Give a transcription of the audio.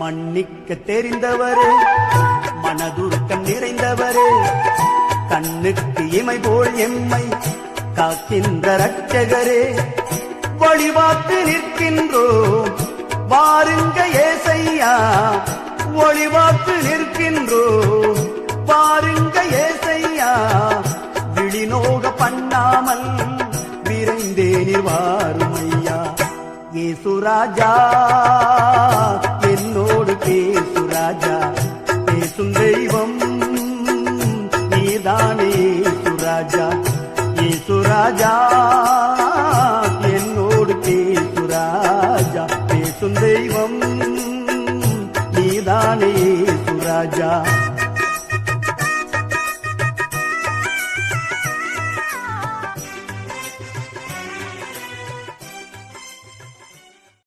மன்னிக்க தெரிந்தவரே மனதுருக்கம் நிறைந்தவரே கண்ணுக்கு இமை போல் எம்மை காக்கின்ற ரட்சகரே வழிபாட்டு நிற்கின்றோம் வாருங்க ஏசையா ஒளிவாக்கு நிற்கின்றோம் பாருங்க ஏசையா. விழிநோக பண்ணாமல் விரைந்தே நிர்வாருமையா ஏசுராஜா தெய்வம். நீதானே சுராஜா. ஏசுராஜா என்னோடு பேசுராஜா பேசும் தெய்வம் நீதானே சுராஜா.